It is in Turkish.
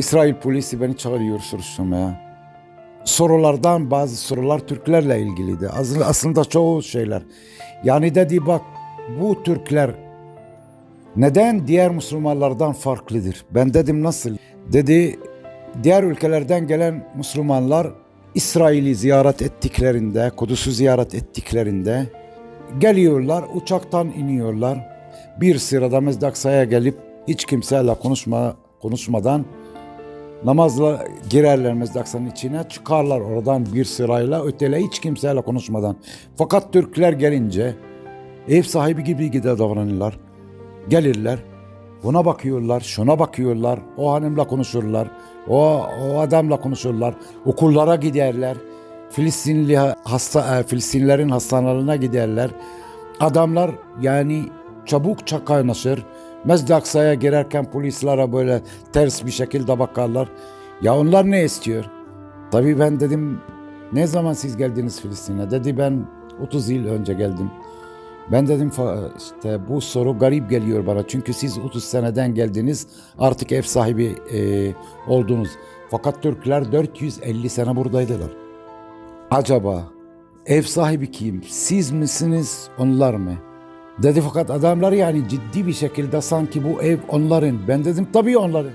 İsrail polisi beni çağırıyor soruşturmaya. Sorulardan bazı sorular Türklerle ilgiliydi. Aslında, çoğu şeyler. Yani dedi bak bu Türkler neden diğer Müslümanlardan farklıdır? Ben dedim nasıl? Dedi diğer ülkelerden gelen Müslümanlar İsrail'i ziyaret ettiklerinde, Kudüs'ü ziyaret ettiklerinde geliyorlar, uçaktan iniyorlar. Bir sırada Mescid-i Aksa'ya gelip hiç kimseyle konuşma, konuşmadan namazla girerler Mescid-i Aksa'nın içine çıkarlar oradan bir sırayla ötele hiç kimseyle konuşmadan. Fakat Türkler gelince ev sahibi gibi gider davranırlar. Gelirler. Buna bakıyorlar, şuna bakıyorlar. O hanımla konuşurlar. O, o adamla konuşurlar. Okullara giderler. Filistinli hasta e, Filistinlerin hastanelerine giderler. Adamlar yani çabuk kaynaşır. Mescid-i Aksa'ya girerken polislere böyle ters bir şekilde bakarlar. Ya onlar ne istiyor? Tabii ben dedim ne zaman siz geldiniz Filistin'e? Dedi ben 30 yıl önce geldim. Ben dedim "Fa- işte bu soru garip geliyor bana. Çünkü siz 30 seneden geldiniz artık ev sahibi e, oldunuz. Fakat Türkler 450 sene buradaydılar. Acaba ev sahibi kim? Siz misiniz onlar mı? Dedi fakat adamlar yani ciddi bir şekilde sanki bu ev onların. Ben dedim tabii onların.